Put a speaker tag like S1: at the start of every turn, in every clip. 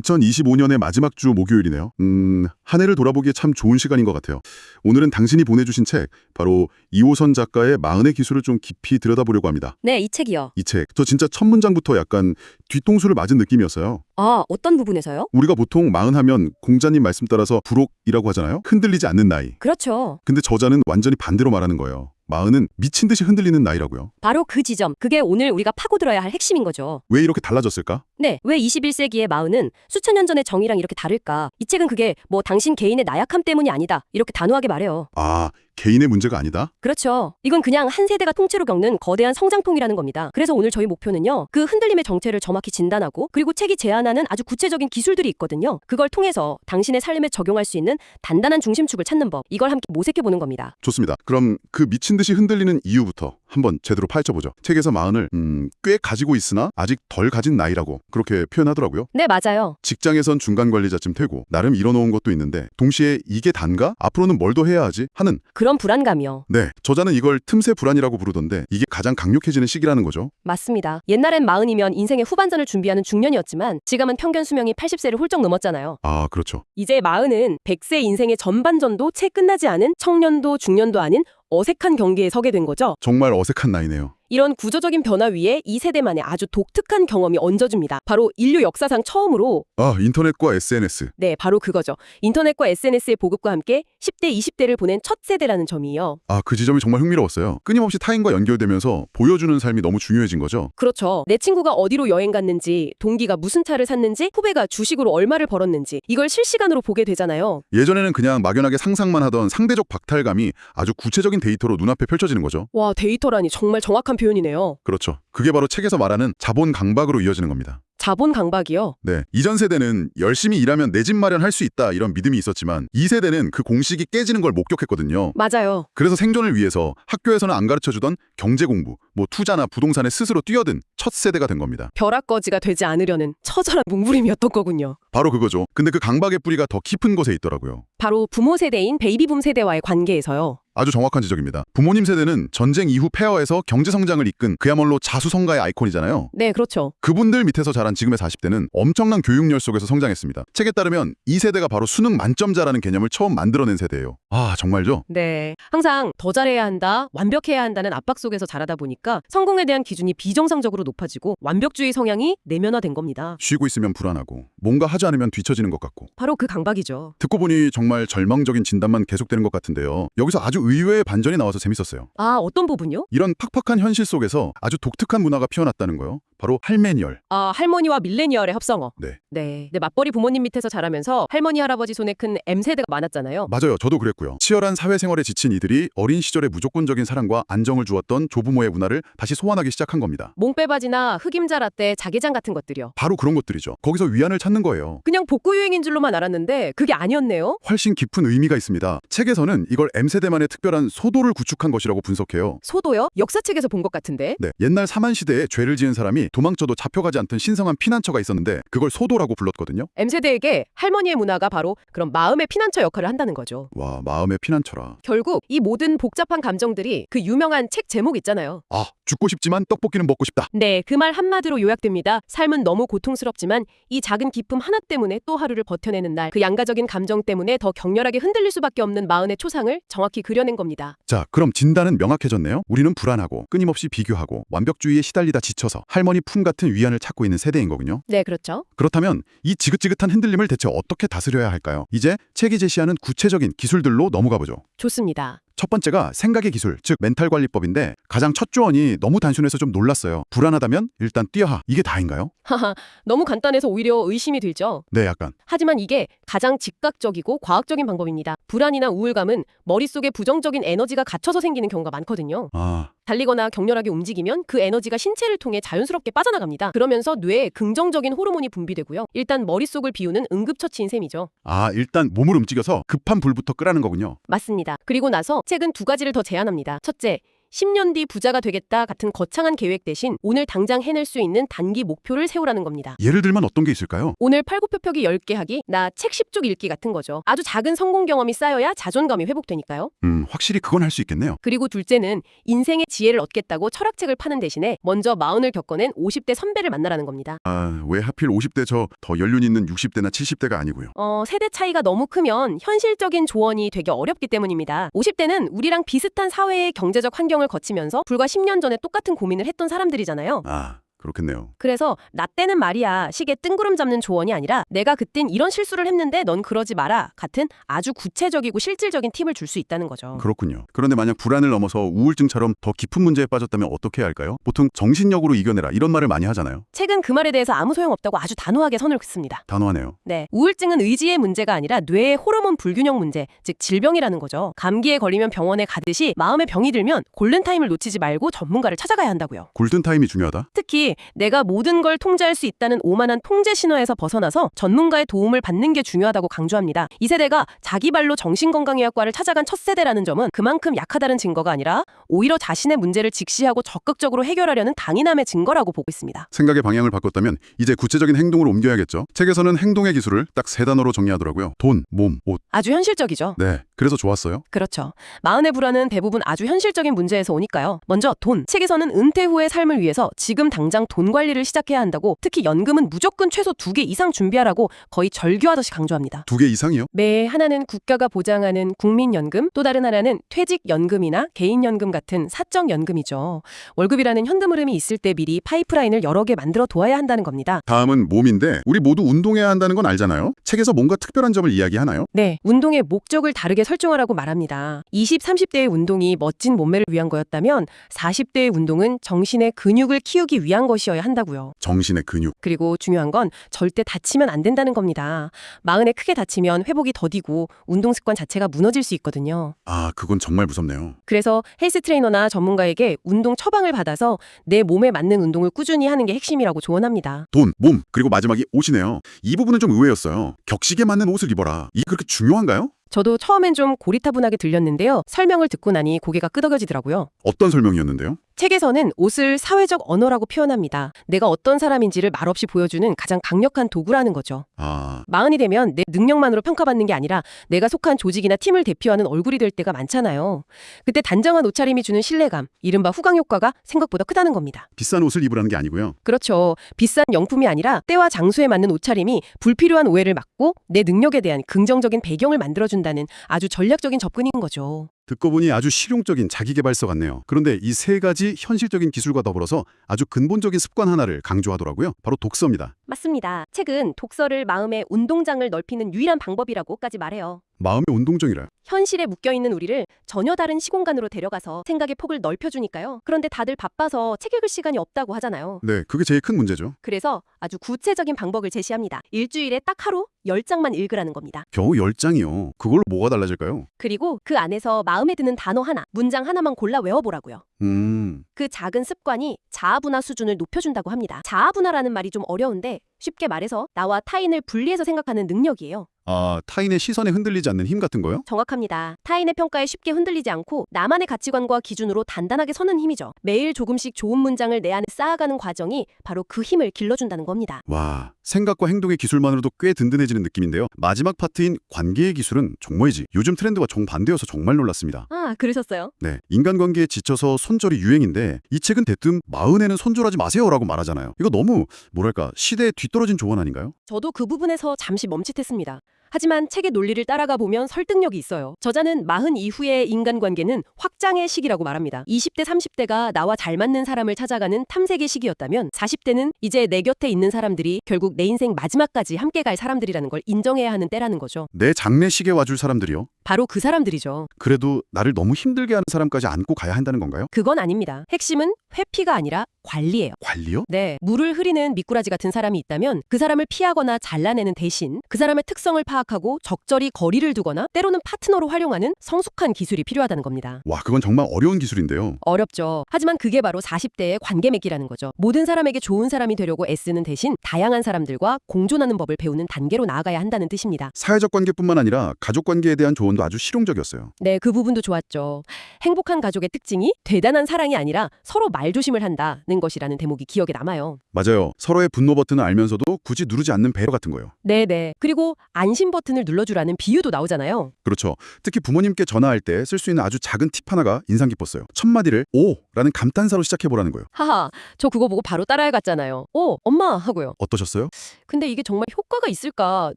S1: 2025년의 마지막 주 목요일이네요. 음, 한 해를 돌아보기에 참 좋은 시간인 것 같아요. 오늘은 당신이 보내주신 책, 바로 이호선 작가의 마흔의 기술을 좀 깊이 들여다보려고 합니다.
S2: 네, 이 책이요.
S1: 이 책, 저 진짜 첫 문장부터 약간 뒤통수를 맞은 느낌이었어요.
S2: 아, 어떤 부분에서요?
S1: 우리가 보통 마흔 하면 공자님 말씀 따라서 불옥이라고 하잖아요. 흔들리지 않는 나이.
S2: 그렇죠.
S1: 근데 저자는 완전히 반대로 말하는 거예요. 마흔은 미친 듯이 흔들리는 나이라고요.
S2: 바로 그 지점. 그게 오늘 우리가 파고들어야 할 핵심인 거죠.
S1: 왜 이렇게 달라졌을까?
S2: 네, 왜 21세기의 마흔은 수천 년 전의 정의랑 이렇게 다를까? 이 책은 그게 뭐 당신 개인의 나약함 때문이 아니다. 이렇게 단호하게 말해요.
S1: 아, 개인의 문제가 아니다?
S2: 그렇죠. 이건 그냥 한 세대가 통째로 겪는 거대한 성장통이라는 겁니다. 그래서 오늘 저희 목표는요. 그 흔들림의 정체를 정확히 진단하고 그리고 책이 제안하는 아주 구체적인 기술들이 있거든요. 그걸 통해서 당신의 삶에 적용할 수 있는 단단한 중심축을 찾는 법. 이걸 함께 모색해 보는 겁니다.
S1: 좋습니다. 그럼 그 미친 듯이 흔들리는 이유부터 한번 제대로 파헤쳐보죠. 책에서 마흔을 음, 꽤 가지고 있으나 아직 덜 가진 나이라고 그렇게 표현하더라고요.
S2: 네, 맞아요.
S1: 직장에선 중간 관리자쯤 되고 나름 이뤄놓은 것도 있는데 동시에 이게 단가? 앞으로는 뭘 더 해야 하지? 하는
S2: 그런 불안감이요.
S1: 네, 저자는 이걸 틈새 불안이라고 부르던데 이게 가장 강력해지는 시기라는 거죠.
S2: 맞습니다. 옛날엔 마흔이면 인생의 후반전을 준비하는 중년이었지만 지금은 평균 수명이 80세를 훌쩍 넘었잖아요.
S1: 아, 그렇죠.
S2: 이제 마흔은 100세 인생의 전반전도 채 끝나지 않은 청년도 중년도 아닌 어색한 경계에 서게 된 거죠.
S1: 정말 어색한 나이네요.
S2: 이런 구조적인 변화 위에 이 세대만의 아주 독특한 경험이 얹어줍니다. 바로 인류 역사상 처음으로
S1: 아, 인터넷과 SNS.
S2: 네, 바로 그거죠. 인터넷과 SNS의 보급과 함께 10대, 20대를 보낸 첫 세대라는 점이에요.
S1: 아, 그 지점이 정말 흥미로웠어요. 끊임없이 타인과 연결되면서 보여주는 삶이 너무 중요해진 거죠.
S2: 그렇죠. 내 친구가 어디로 여행 갔는지, 동기가 무슨 차를 샀는지, 후배가 주식으로 얼마를 벌었는지 이걸 실시간으로 보게 되잖아요.
S1: 예전에는 그냥 막연하게 상상만 하던 상대적 박탈감이 아주 구체적인 데이터로 눈앞에 펼쳐지는 거죠.
S2: 와, 데이터라니 정말 정확한 표현이네요.
S1: 그렇죠. 그게 바로 책에서 말하는 자본 강박으로 이어지는 겁니다.
S2: 자본 강박이요.
S1: 네. 이전 세대는 열심히 일하면 내 집 마련할 수 있다 이런 믿음이 있었지만 이 세대는 그 공식이 깨지는 걸 목격했거든요.
S2: 맞아요.
S1: 그래서 생존을 위해서 학교에서는 안 가르쳐주던 경제 공부, 뭐 투자나 부동산에 스스로 뛰어든 첫 세대가 된 겁니다.
S2: 벼락거지가 되지 않으려는 처절한 뭉부림이었던 거군요.
S1: 바로 그거죠. 근데 그 강박의 뿌리가 더 깊은 곳에 있더라고요.
S2: 바로 부모 세대인 베이비붐 세대와의 관계에서요.
S1: 아주 정확한 지적입니다. 부모님 세대는 전쟁 이후 폐허에서 경제 성장을 이끈 그야말로 자수성가의 아이콘이잖아요.
S2: 네, 그렇죠.
S1: 그분들 밑에서 자란 지금의 40대는 엄청난 교육열 속에서 성장했습니다. 책에 따르면 이 세대가 바로 수능 만점자라는 개념을 처음 만들어낸 세대예요. 아, 정말죠?
S2: 네. 항상 더 잘해야 한다, 완벽해야 한다는 압박 속에서 자라다 보니까 성공에 대한 기준이 비정상적으로 높아지고 완벽주의 성향이 내면화된 겁니다.
S1: 쉬고 있으면 불안하고 뭔가 하지 않으면 뒤처지는 것 같고
S2: 바로 그 강박이죠.
S1: 듣고 보니 정말 절망적인 진단만 계속되는 것 같은데요. 여기서 아주 의외의 반전이 나와서 재밌었어요.
S2: 아, 어떤 부분요?
S1: 이런 팍팍한 현실 속에서 아주 독특한 문화가 피어났다는 거요. 바로 할메니얼.
S2: 아, 할머니와 밀레니얼의 합성어.
S1: 네.
S2: 네. 네, 맞벌이 부모님 밑에서 자라면서 할머니, 할아버지 손에 큰 M세대가 많았잖아요.
S1: 맞아요. 저도 그랬고요. 치열한 사회생활에 지친 이들이 어린 시절에 무조건적인 사랑과 안정을 주었던 조부모의 문화를 다시 소환하기 시작한 겁니다.
S2: 몽빼바지나 흑임자 라떼, 자개장 같은 것들이요.
S1: 바로 그런 것들이죠. 거기서 위안을 찾는 거예요.
S2: 그냥 복고 유행인 줄로만 알았는데 그게 아니었네요.
S1: 훨씬 깊은 의미가 있습니다. 책에서는 이걸 M세대만의 특별한 소도를 구축한 것이라고 분석해요.
S2: 소도요? 역사책에서 본 것 같은데.
S1: 네, 옛날 사만 시대에 죄를 지은 사람이 도망쳐도 잡혀가지 않던 신성한 피난처가 있었는데 그걸 소도라고 불렀거든요.
S2: M세대에게 할머니의 문화가 바로 그런 마음의 피난처 역할을 한다는 거죠.
S1: 와, 마음의 피난처라.
S2: 결국 이 모든 복잡한 감정들이 그 유명한 책 제목 있잖아요.
S1: 아, 죽고 싶지만 떡볶이는 먹고 싶다.
S2: 네, 그 말 한마디로 요약됩니다. 삶은 너무 고통스럽지만 이 작은 기쁨 하나 때문에 또 하루를 버텨내는 날, 그 양가적인 감정 때문에 더 격렬하게 흔들릴 수밖에 없는 마흔의 초상을 정확히 그려낸 겁니다.
S1: 자, 그럼 진단은 명확해졌네요. 우리는 불안하고 끊임없이 비교하고 완벽주의에 시달리다 지쳐서 할머니 품 같은 위안을 찾고 있는 세대인 거군요.
S2: 네, 그렇죠.
S1: 그렇다면 이 지긋지긋한 흔들림을 대체 어떻게 다스려야 할까요? 이제 책이 제시하는 구체적인 기술들로 넘어가 보죠.
S2: 좋습니다.
S1: 첫 번째가 생각의 기술, 즉 멘탈 관리법인데 가장 첫 조언이 너무 단순해서 좀 놀랐어요. 불안하다면 일단 뛰어하. 이게 다인가요?
S2: 하하, 너무 간단해서 오히려 의심이 들죠.
S1: 네, 약간.
S2: 하지만 이게 가장 즉각적이고 과학적인 방법입니다. 불안이나 우울감은 머릿속에 부정적인 에너지가 갇혀서 생기는 경우가 많거든요.
S1: 아,
S2: 달리거나 격렬하게 움직이면 그 에너지가 신체를 통해 자연스럽게 빠져나갑니다. 그러면서 뇌에 긍정적인 호르몬이 분비되고요. 일단 머릿속을 비우는 응급처치인 셈이죠.
S1: 아, 일단 몸을 움직여서 급한 불부터 끄라는 거군요.
S2: 맞습니다. 그리고 나서 책은 두 가지를 더 제안합니다. 첫째, 10년 뒤 부자가 되겠다 같은 거창한 계획 대신 오늘 당장 해낼 수 있는 단기 목표를 세우라는 겁니다.
S1: 예를 들면 어떤 게 있을까요?
S2: 오늘 팔굽혀펴기 10개 하기, 나 책 10쪽 읽기 같은 거죠. 아주 작은 성공 경험이 쌓여야 자존감이 회복되니까요.
S1: 음, 확실히 그건 할 수 있겠네요.
S2: 그리고 둘째는 인생의 지혜를 얻겠다고 철학책을 파는 대신에 먼저 마흔을 겪어낸 50대 선배를 만나라는 겁니다.
S1: 아, 왜 하필 50대 저 더 연륜 있는 60대나 70대가 아니고요.
S2: 어, 세대 차이가 너무 크면 현실적인 조언이 되게 어렵기 때문입니다. 50대는 우리랑 비슷한 사회의 경제적 환경 을 거치면서 불과 10년 전에 똑같은 고민을 했던 사람들이잖아요.
S1: 아, 그렇겠네요.
S2: 그래서 나 때는 말이야 시계 뜬구름 잡는 조언이 아니라 내가 그땐 이런 실수를 했는데 넌 그러지 마라 같은 아주 구체적이고 실질적인 팁을 줄 수 있다는 거죠.
S1: 그렇군요. 그런데 만약 불안을 넘어서 우울증처럼 더 깊은 문제에 빠졌다면 어떻게 해야 할까요? 보통 정신력으로 이겨내라 이런 말을 많이 하잖아요.
S2: 책은 그 말에 대해서 아무 소용없다고 아주 단호하게 선을 긋습니다.
S1: 단호하네요.
S2: 네, 우울증은 의지의 문제가 아니라 뇌의 호르몬 불균형 문제, 즉 질병이라는 거죠. 감기에 걸리면 병원에 가듯이 마음에 병이 들면 골든타임을 놓치지 말고 전문가를 찾아가야 한다고요.
S1: 골든타임이 중요하다?
S2: 특히 내가 모든 걸 통제할 수 있다는 오만한 통제 신화에서 벗어나서 전문가의 도움을 받는 게 중요하다고 강조합니다. 이 세대가 자기 발로 정신건강의학과를 찾아간 첫 세대라는 점은 그만큼 약하다는 증거가 아니라 오히려 자신의 문제를 직시하고 적극적으로 해결하려는 당인함의 증거라고 보고 있습니다.
S1: 생각의 방향을 바꿨다면 이제 구체적인 행동으로 옮겨야겠죠. 책에서는 행동의 기술을 딱 세 단어로 정리하더라고요. 돈, 몸, 옷.
S2: 아주 현실적이죠.
S1: 네, 그래서 좋았어요.
S2: 그렇죠. 마흔의 불안은 대부분 아주 현실적인 문제에서 오니까요. 먼저 돈. 책에서는 은퇴 후의 삶을 위해서 지금 당장 돈 관리를 시작해야 한다고 특히 연금은 무조건 최소 두 개 이상 준비하라고 거의 절규하듯이 강조합니다.
S1: 두 개 이상이요?
S2: 매 하나는 국가가 보장하는 국민연금, 또 다른 하나는 퇴직연금이나 개인연금 같은 사적연금이죠. 월급이라는 현금 흐름이 있을 때 미리 파이프라인을 여러 개 만들어 둬야 한다는 겁니다.
S1: 다음은 몸인데 우리 모두 운동해야 한다는 건 알잖아요. 책에서 뭔가 특별한 점을 이야기하나요?
S2: 네, 운동의 목적을 다르게 설정하라고 말합니다. 20, 30대의 운동이 멋진 몸매를 위한 거였다면 40대의 운동은 정신의 근육을 키우기 위한 것이어야 한다고요.
S1: 정신의 근육.
S2: 그리고 중요한 건 절대 다치면 안 된다는 겁니다. 마흔에 크게 다치면 회복이 더디고 운동 습관 자체가 무너질 수 있거든요.
S1: 아, 그건 정말 무섭네요.
S2: 그래서 헬스 트레이너나 전문가에게 운동 처방을 받아서 내 몸에 맞는 운동을 꾸준히 하는 게 핵심이라고 조언합니다.
S1: 돈, 몸, 그리고 마지막이 옷이네요. 이 부분은 좀 의외였어요. 격식에 맞는 옷을 입어라. 이게 그렇게 중요한가요?
S2: 저도 처음엔 좀 고리타분하게 들렸는데요. 설명을 듣고 나니 고개가 끄덕여지더라고요.
S1: 어떤 설명이었는데요?
S2: 책에서는 옷을 사회적 언어라고 표현합니다. 내가 어떤 사람인지를 말없이 보여주는 가장 강력한 도구라는 거죠.
S1: 아,
S2: 마흔이 되면 내 능력만으로 평가받는 게 아니라 내가 속한 조직이나 팀을 대표하는 얼굴이 될 때가 많잖아요. 그때 단정한 옷차림이 주는 신뢰감, 이른바 후광 효과가 생각보다 크다는 겁니다.
S1: 비싼 옷을 입으라는 게 아니고요.
S2: 그렇죠. 비싼 영품이 아니라 때와 장소에 맞는 옷차림이 불필요한 오해를 막고 내 능력에 대한 긍정적인 배경을 만들어 준다는 아주 전략적인 접근인 거죠.
S1: 듣고 보니 아주 실용적인 자기개발서 같네요. 그런데 이 세 가지 현실적인 기술과 더불어서 아주 근본적인 습관 하나를 강조하더라고요. 바로 독서입니다.
S2: 맞습니다. 책은 독서를 마음의 운동장을 넓히는 유일한 방법이라고까지 말해요.
S1: 마음의 운동정이라.
S2: 현실에 묶여있는 우리를 전혀 다른 시공간으로 데려가서 생각의 폭을 넓혀주니까요. 그런데 다들 바빠서 책 읽을 시간이 없다고 하잖아요.
S1: 네, 그게 제일 큰 문제죠.
S2: 그래서 아주 구체적인 방법을 제시합니다. 일주일에 딱 하루 10장만 읽으라는 겁니다.
S1: 겨우 10장이요. 그걸로 뭐가 달라질까요?
S2: 그리고 그 안에서 마음에 드는 단어 하나, 문장 하나만 골라 외워보라고요.
S1: 음,
S2: 그 작은 습관이 자아분화 수준을 높여준다고 합니다. 자아분화라는 말이 좀 어려운데 쉽게 말해서 나와 타인을 분리해서 생각하는 능력이에요.
S1: 아, 타인의 시선에 흔들리지 않는 힘 같은 거요?
S2: 정확합니다. 타인의 평가에 쉽게 흔들리지 않고 나만의 가치관과 기준으로 단단하게 서는 힘이죠. 매일 조금씩 좋은 문장을 내 안에 쌓아가는 과정이 바로 그 힘을 길러준다는 겁니다.
S1: 와, 생각과 행동의 기술만으로도 꽤 든든해지는 느낌인데요. 마지막 파트인 관계의 기술은 정말이지. 요즘 트렌드와 정반대여서 정말 놀랐습니다.
S2: 아, 그러셨어요?
S1: 네, 인간관계에 지쳐서 손절이 유행인데 이 책은 대뜸 마흔에는 손절하지 마세요라고 말하잖아요. 이거 너무 뭐랄까 시대에 뒤떨어진 조언 아닌가요?
S2: 저도 그 부분에서 잠시 멈칫했습니다. 하지만 책의 논리를 따라가 보면 설득력이 있어요. 저자는 마흔 이후의 인간관계는 확장의 시기라고 말합니다. 20대, 30대가 나와 잘 맞는 사람을 찾아가는 탐색의 시기였다면 40대는 이제 내 곁에 있는 사람들이 결국 내 인생 마지막까지 함께 갈 사람들이라는 걸 인정해야 하는 때라는 거죠.
S1: 내 장례식에 와줄 사람들이요.
S2: 바로 그 사람들이죠.
S1: 그래도 나를 너무 힘들게 하는 사람까지 안고 가야 한다는 건가요?
S2: 그건 아닙니다. 핵심은 회피가 아니라 관리예요.
S1: 관리요?
S2: 네, 물을 흐리는 미꾸라지 같은 사람이 있다면 그 사람을 피하거나 잘라내는 대신 그 사람의 특성을 파악하고 적절히 거리를 두거나 때로는 파트너로 활용하는 성숙한 기술이 필요하다는 겁니다.
S1: 와, 그건 정말 어려운 기술인데요.
S2: 어렵죠. 하지만 그게 바로 40대의 관계 맺기라는 거죠. 모든 사람에게 좋은 사람이 되려고 애쓰는 대신 다양한 사람들과 공존하는 법을 배우는 단계로 나아가야 한다는 뜻입니다.
S1: 사회적 관계뿐만 아니라 가족 관계에 대한 조언도 아주 실용적이었어요.
S2: 네, 그 부분도 좋았죠. 행복한 가족의 특징이 대단한 사랑이 아니라 서로 말조심을 한다는 것이라는 대목이 기억에 남아요.
S1: 맞아요. 서로의 분노 버튼을 알면서도 굳이 누르지 않는 배려 같은 거요.
S2: 네, 네. 그리고 안심 버튼을 눌러주라는 비유도 나오잖아요.
S1: 그렇죠. 특히 부모님께 전화할 때 쓸 수 있는 아주 작은 팁 하나가 인상 깊었어요. 첫 마디를 오 라는 감탄사로 시작해 보라는 거예요.
S2: 하하, 저 그거 보고 바로 따라해 갔잖아요. 오, 엄마 하고요.
S1: 어떠셨어요?
S2: 근데 이게 정말 효과가 있을까?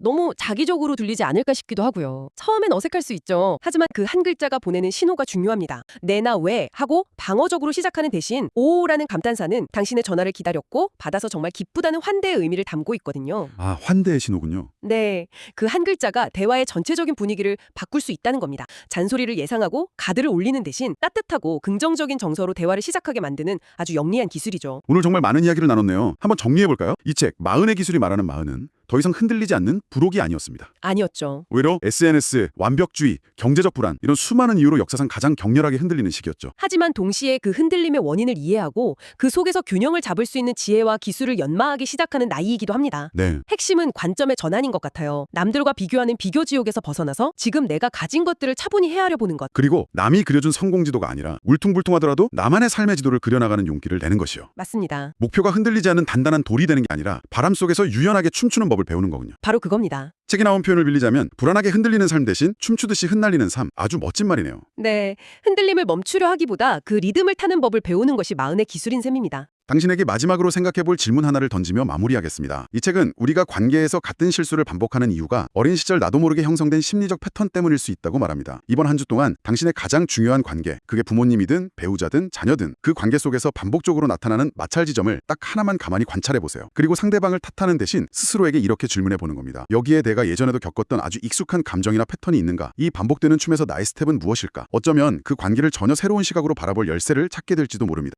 S2: 너무 자기적으로 들리지 않을까 싶기도 하고요. 처음엔 어색할 수 있죠. 하지만 그 한 글자가 보내는 신호가 중요합니다. 내나 왜 하고 방어적으로 시작하는 대신 오라는 감탄사는 당신의 전화를 기다렸고 받아서 정말 기쁘다는 환대의 의미를 담고 있거든요.
S1: 아, 환대의 신호군요.
S2: 네, 그 한 글자가 대화의 전체적인 분위기를 바꿀 수 있다는 겁니다. 잔소리를 예상하고 가드를 올리는 대신 따뜻하고 긍정적인 정서로 대화 를 시작하게 만드는 아주 영리한 기술이죠.
S1: 오늘 정말 많은 이야기를 나눴네요. 한번 정리해 볼까요? 이 책 마흔의 기술이 말하는 마흔은 더 이상 흔들리지 않는 부록이 아니었습니다.
S2: 아니었죠.
S1: 오히려 SNS, 완벽주의, 경제적 불안 이런 수많은 이유로 역사상 가장 격렬하게 흔들리는 시기였죠.
S2: 하지만 동시에 그 흔들림의 원인을 이해하고 그 속에서 균형을 잡을 수 있는 지혜와 기술을 연마하기 시작하는 나이이기도 합니다.
S1: 네.
S2: 핵심은 관점의 전환인 것 같아요. 남들과 비교하는 비교 지옥에서 벗어나서 지금 내가 가진 것들을 차분히 헤아려 보는 것.
S1: 그리고 남이 그려준 성공 지도가 아니라 울퉁불퉁하더라도 나만의 삶의 지도를 그려나가는 용기를 내는 것이요.
S2: 맞습니다.
S1: 목표가 흔들리지 않는 단단한 돌이 되는 게 아니라 바람 속에서 유연하게 춤추는 법을 배우는 거군요.
S2: 바로 그겁니다.
S1: 책에 나온 표현을 빌리자면 불안하게 흔들리는 삶 대신 춤추듯이 흩날리는 삶 아주 멋진 말이네요.
S2: 네, 흔들림을 멈추려 하기보다 그 리듬을 타는 법을 배우는 것이 마흔의 기술인 셈입니다.
S1: 당신에게 마지막으로 생각해 볼 질문 하나를 던지며 마무리하겠습니다. 이 책은 우리가 관계에서 같은 실수를 반복하는 이유가 어린 시절 나도 모르게 형성된 심리적 패턴 때문일 수 있다고 말합니다. 이번 한 주 동안 당신의 가장 중요한 관계, 그게 부모님이든 배우자든 자녀든 그 관계 속에서 반복적으로 나타나는 마찰 지점을 딱 하나만 가만히 관찰해 보세요. 그리고 상대방을 탓하는 대신 스스로에게 이렇게 질문해 보는 겁니다. 여기에 내가 예전에도 겪었던 아주 익숙한 감정이나 패턴이 있는가? 이 반복되는 춤에서 나의 스텝은 무엇일까? 어쩌면 그 관계를 전혀 새로운 시각으로 바라볼 열쇠를 찾게 될지도 모릅니다.